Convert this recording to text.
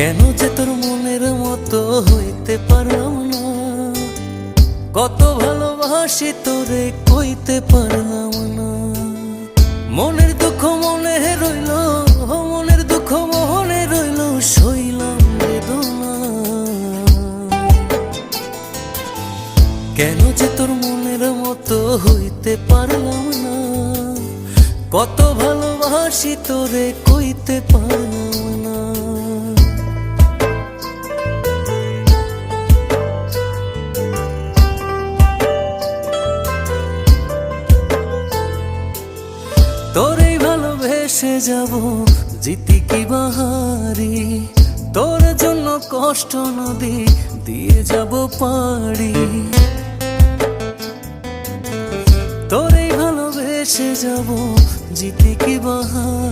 কেন যে তোর মনের মতো হইতে পারলাম না? কত ভালোবাসি তোরে কইতে পারলাম না। মনের দুঃখ মনে রইল মনের দুঃখ মনে রইল, সইলাম বেদনা। কেন যে তোর মনের মতো হইতে পারলাম না? কত ভালোবাসি তোরে কইতে পারলাম না তোরেই ভালোবেসে যাব, জিতি কি বাহারি? তোর জন্য কষ্ট নদী দিয়ে যাব পাড়ি। তোরেই ভালোবেসে যাব, জিতি কি বাহারি?